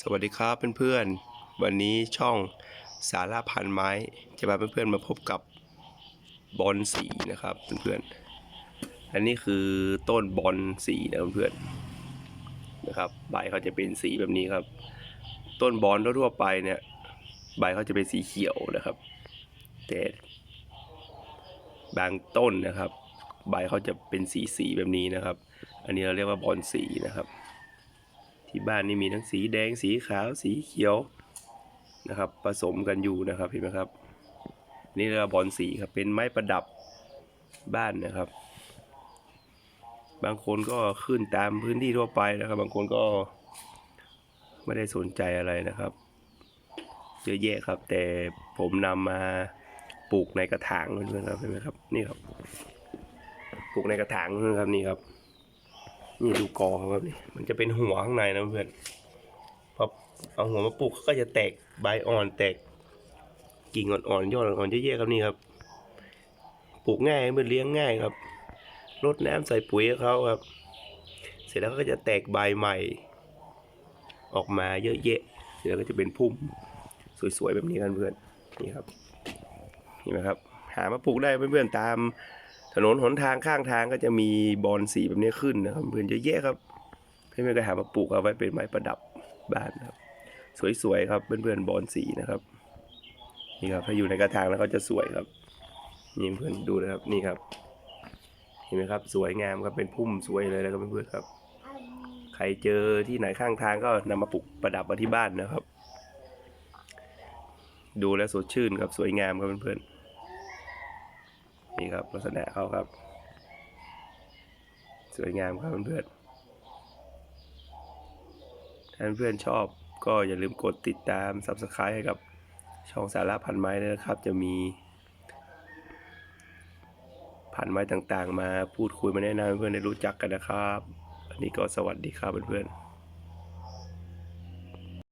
สวัสดีครับเพื่อนๆ วันนี้ช่องสาระพันไม้ จะพาเพื่อนๆมาพบกับบอนสีนะครับเพื่อนๆ อันนี้คือต้นบอนสีนะเพื่อนๆนะครับ ใบเขาจะเป็นสีแบบนี้ครับ ต้นบอนทั่วๆไปเนี่ย ใบเขาจะเป็นสีเขียวนะครับ แต่บางต้นนะครับ ใบเขาจะเป็นสีสีแบบนี้นะครับ อันนี้เราเรียกว่าบอนสีนะครับ ที่บ้านนี่มีทั้งสีแดงสีขาวสีเขียวนะครับ ผสมกันอยู่นะครับเห็นไหมครับ นี่เราบอนสีครับเป็นไม้ประดับบ้านนะครับ บางคนก็ขึ้นตามพื้นที่ทั่วไปนะครับ บางคนก็ไม่ได้สนใจอะไรนะครับเยอะแยะครับ แต่ผมนำมาปลูกในกระถางเพื่อนๆครับเห็นไหมครับ นี่ครับ ปลูกในกระถางเพื่อนครับนี่ครับ นี่ดูกอเขาครับนี่มันจะเป็นหัวข้างในนะเพื่อนพอเอาหัวมาปลูกเขาก็จะแตกใบอ่อนแตกกิ่งอ่อนๆยอดอ่อนๆเยอะๆครับนี่ครับ ปลูกง่ายเพื่อนเลี้ยงง่ายครับรดน้ำใส่ปุ๋ยเขาครับ เสร็จแล้วก็จะแตกใบใหม่ ออกมาเยอะแยะเสร็จแล้วก็จะเป็นพุ่มสวยๆแบบนี้กันเพื่อนนี่ครับเห็นไหมครับ หามาปลูกได้เพื่อนๆตาม ถนนหนทางข้างทางก็จะมีบอนสีแบบนี้ขึ้นนะครับเพื่อนเยอะแยะครับเพื่อนๆก็หามาปลูกเอาไว้เป็นไม้ประดับบ้านครับ สวยๆครับเพื่อนๆบอนสีนะครับ นี่ครับถ้าอยู่ในกระถางแล้วก็จะสวยครับนี่เพื่อนดูนะครับนี่ครับ เห็นไหมครับ สวยงามครับเป็นพุ่มสวยเลยนะครับเพื่อนๆครับ ใครเจอที่ไหนข้างทางก็นำมาปลูกประดับมาที่บ้านนะครับ ดูแลวสดชื่นครับสวยงามครับเพื่อนๆ นี่ครับลักษณะเขาครับ สวยงามครับเพื่อนๆถ้าเพื่อนชอบก็อย่าลืมกดติดตาม Subscribe ให้กับช่องสาระพันไม้นะครับ จะมีพันไม้ต่างๆ มาพูดคุยมาแนะนำเพื่อนได้รู้จักกันนะครับ อันนี้ก็สวัสดีครับเพื่อนๆ